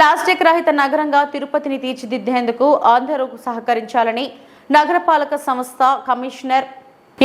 Plastic రహిత నగరంగా తిరుపతిని తీర్చిదిద్దేందుకు అందరూ సహకరించాలని నగరపాలక సంస్థ కమిషనర్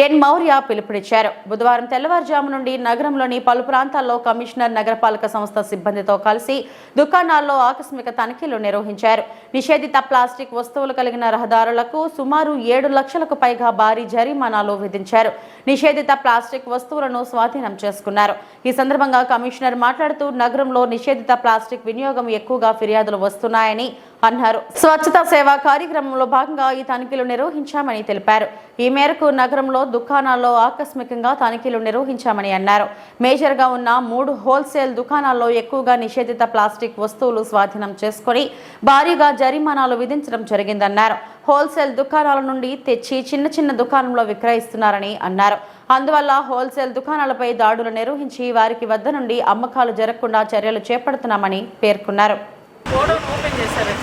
ఎన్ మౌర్య పిలుపునిచ్చారు. బుధవారం తెల్లవారుజాము నుండి నగరంలోని పలు ప్రాంతాల్లో కమిషనర్ నగరపాలక సంస్థ సిబ్బందితో కలిసి దుకాణాల్లో ఆకస్మిక తనిఖీలు నిర్వహించారు. నిషేధిత ప్లాస్టిక్ వస్తువులు కలిగిన రహదారులకు సుమారు ఏడు లక్షలకు పైగా భారీ జరిమానాలు విధించారు. నిషేధిత ప్లాస్టిక్ వస్తువులను స్వాధీనం చేసుకున్నారు. ఈ సందర్భంగా కమిషనర్ మాట్లాడుతూ నగరంలో నిషేధిత ప్లాస్టిక్ వినియోగం ఎక్కువగా ఫిర్యాదులు వస్తున్నాయని అన్నారు. స్వచ్ఛత సేవా కార్యక్రమంలో భాగంగా ఈ తనిఖీలు నిర్వహించామని తెలిపారు. ఈ మేరకు నగరంలో దుకాణాల్లో ఆకస్మికంగా తనిఖీలు నిర్వహించామని అన్నారు. మేజర్గా ఉన్న మూడు హోల్సేల్ దుకాణాల్లో ఎక్కువగా నిషేధిత ప్లాస్టిక్ వస్తువులు స్వాధీనం చేసుకుని భారీగా జరిమానాలు విధించడం జరిగిందన్నారు. హోల్సేల్ దుకాణాల నుండి తెచ్చి చిన్న చిన్న దుకాణంలో విక్రయిస్తున్నారని అన్నారు. అందువల్ల హోల్సేల్ దుకాణాలపై దాడులు నిర్వహించి వారికి వద్ద నుండి అమ్మకాలు జరగకుండా చర్యలు చేపడుతున్నామని పేర్కొన్నారు. గోడౌన్ ఓపెన్ చేశారు.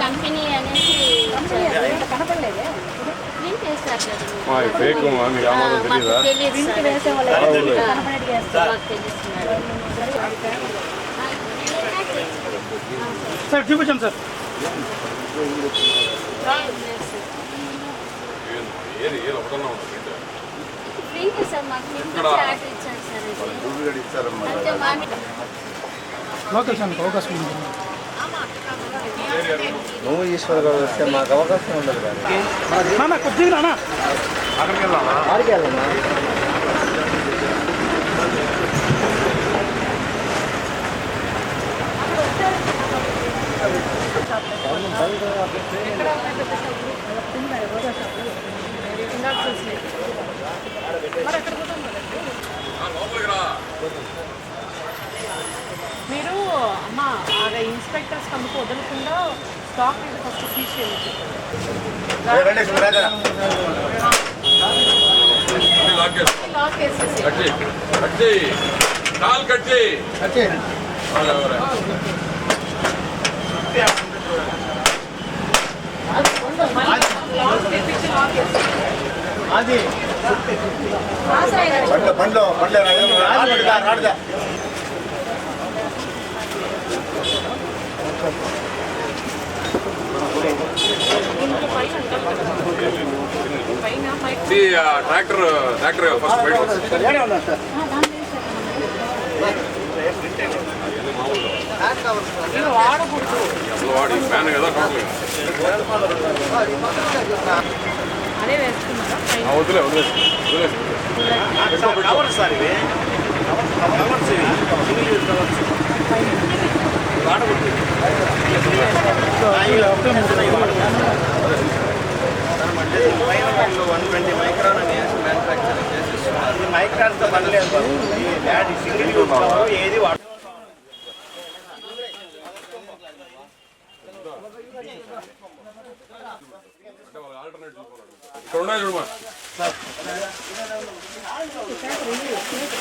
కంపెనీ అనేసి సార్. చూపించాం సార్. సార్ మాకు ఇచ్చారు సార్. అది. అంటే మామి లోకల్ సార్ అవకాశం ఉంది. నువ్వు ఈశ్వర్ గారు వస్తే మాకు అవకాశం ఉండదు నాన్న కొద్దిగా నాన్న. అక్కడికి వెళ్దామా ఆడికి వెళ్ళమ్మా. లోపలికి రా మీరు అమ్మ అదే ఇన్స్పెక్టర్స్ అందుకు వదలకుండా స్టాక్ మీద ఫస్ట్ సీజ్ చేయండి అన్ని లాక్ చేసుకో. లాక్ ట్రాక్టర్ ట్రాక్టర్ ఫస్ట్ బయట వస్తుంది. ఇది అసలు వాడు ఫ్యాన్ కదా అదే వదిలే వదిలేసి వదిలేసి ట్వంటీ మైక్రాన్ అని మ్యానుఫ్యాక్చరింగ్ చేసి మైక్రాన్తో పని లేదు బాబు. ఈ బ్యాడ్ సింగిల్ యూజ్ కావాలి, ఏది వాడ అంటే వాళ్ళ ఆల్టర్నేట్ చూసుకోవాలి ఇక్కడ ఉన్నాయి చూడమా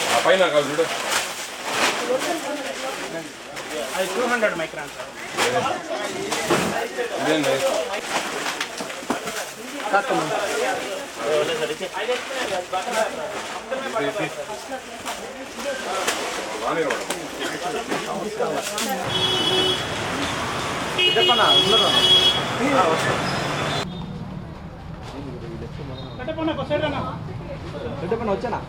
ఆ పైన కాదు చూడు అది టూ హండ్రెడ్ మైక్రాన్ సార్ ఇదేంటి రాని రావడం కట్టపన్న కొసేరా వచ్చానా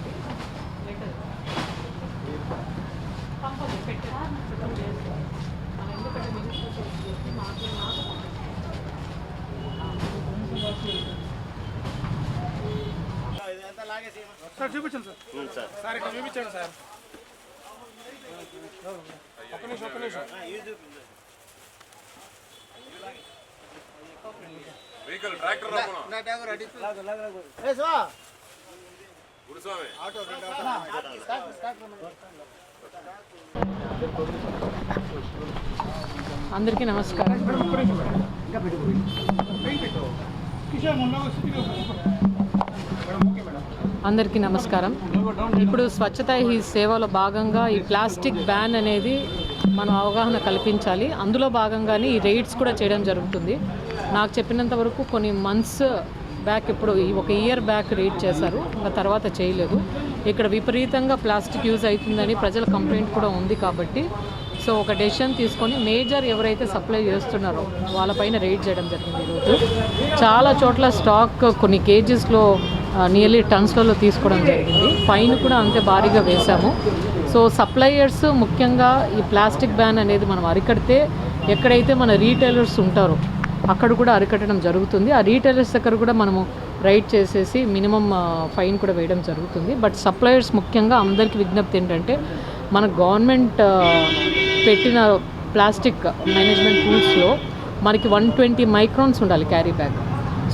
సార్ చూపించాం సార్. సార్. ఇక్కడ చూపించండి సార్. ఒక్క నిమిషం ఒక్క నిమిషం. Vehicle tractor Guruswamy. అందరికీ నమస్కారం. కిషోర్ మొన్న వస్తుంది అందరికీ నమస్కారం. ఇప్పుడు స్వచ్ఛత ఈ సేవలో భాగంగా ఈ ప్లాస్టిక్ బ్యాన్ అనేది మనం అవగాహన కల్పించాలి. అందులో భాగంగానే ఈ రైడ్స్ కూడా చేయడం జరుగుతుంది. నాకు చెప్పినంత వరకు కొన్ని మంత్స్ బ్యాక్ ఇప్పుడు ఒక ఇయర్ బ్యాక్ రీడ్ చేశారు. ఇంకా తర్వాత చేయలేదు. ఇక్కడ విపరీతంగా ప్లాస్టిక్ యూజ్ అవుతుందని ప్రజల కంప్లైంట్ కూడా ఉంది కాబట్టి. సో ఒక డెసిషన్ తీసుకొని మేజర్ ఎవరైతే సప్లై చేస్తున్నారో వాళ్ళపైన రైడ్ చేయడం జరిగింది ఈరోజు. చాలా చోట్ల స్టాక్ కొన్ని కేజీస్లో నియర్లీ టన్స్లలో తీసుకోవడం జరిగింది. ఫైన్ కూడా అంతే భారీగా వేశాము. సో సప్లయర్స్ ముఖ్యంగా ఈ ప్లాస్టిక్ బ్యాన్ అనేది మనం అరికడితే ఎక్కడైతే మన రీటైలర్స్ ఉంటారో అక్కడ కూడా అరికట్టడం జరుగుతుంది. ఆ రీటైలర్స్ దగ్గర కూడా మనము రైడ్ చేసేసి మినిమం ఫైన్ కూడా వేయడం జరుగుతుంది. బట్ సప్లయర్స్ ముఖ్యంగా అందరికీ విజ్ఞప్తి ఏంటంటే మన గవర్నమెంట్ పెట్టిన ప్లాస్టిక్ మేనేజ్మెంట్ రూల్స్లో మనకి వన్ ట్వంటీ మైక్రాన్స్ ఉండాలి carry bag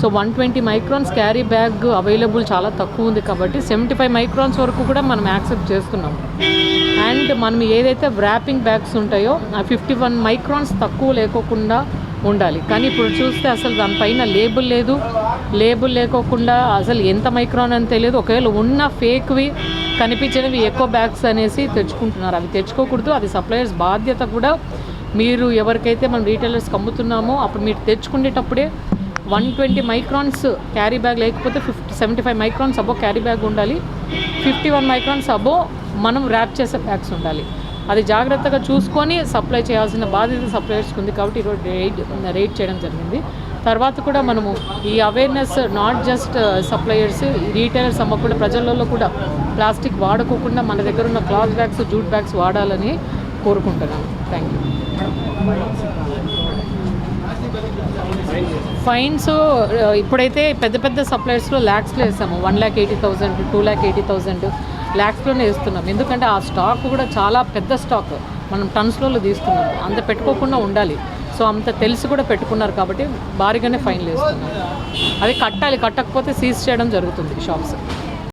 so one twenty microns carry bag available చాలా తక్కువ ఉంది కాబట్టి సెవెంటీ ఫైవ్ మైక్రాన్స్ వరకు కూడా మనం యాక్సెప్ట్ చేస్తున్నాం. అండ్ మనం ఏదైతే వ్రాపింగ్ బ్యాగ్స్ ఉంటాయో ఆ ఫిఫ్టీ వన్ మైక్రాన్స్ తక్కువ లేకోకుండా ఉండాలి. కానీ ఇప్పుడు చూస్తే అసలు దానిపైన లేబుల్ లేదు. లేబుల్ లేకోకుండా అసలు ఎంత మైక్రాన్ అని తెలియదు. ఒకవేళ ఉన్న ఫేక్వి కనిపించినవి ఎక్కువ బ్యాగ్స్ అనేసి తెచ్చుకుంటున్నారు. అవి తెచ్చుకోకూడదు. అది సప్లయర్స్ బాధ్యత కూడా. మీరు ఎవరికైతే మనం రీటైలర్స్కి అమ్ముతున్నామో అప్పుడు మీరు తెచ్చుకునేటప్పుడే one twenty microns carry bag లేకపోతే fifty seventy five microns above carry bag ఉండాలి. ఫిఫ్టీ వన్ మైక్రాన్స్ అబో మనం ర్యాప్ చేసే బ్యాగ్స్ ఉండాలి. అది జాగ్రత్తగా చూసుకొని సప్లై చేయాల్సిన బాధ్యత సప్లయర్స్కి ఉంది కాబట్టి ఈరోజు రేట్ రేట్ చేయడం జరిగింది. తర్వాత కూడా మనము ఈ awareness not just suppliers retailers అమ్మకుండా ప్రజలలో కూడా ప్లాస్టిక్ వాడుకోకుండా మన దగ్గర ఉన్న క్లాత్ బ్యాగ్స్ జూట్ బ్యాగ్స్ వాడాలని కోరుకుంటున్నాను థ్యాంక్ యూ ఫైన్స్ ఇప్పుడైతే పెద్ద పెద్ద సప్లయర్స్లో ల్యాక్స్లో వేస్తాము one lakh eighty thousand two lakh eighty thousand ల్యాక్స్లోనే వేస్తున్నాం. ఎందుకంటే ఆ స్టాక్ కూడా చాలా పెద్ద స్టాక్ మనం టన్స్లలో తీసుకున్నాం అంత పెట్టుకోకుండా ఉండాలి. సో అంత తెలిసి కూడా పెట్టుకున్నారు కాబట్టి భారీగానే ఫైన్లు వేస్తున్నాం. అది కట్టాలి. కట్టకపోతే సీజ్ చేయడం జరుగుతుంది షాప్స్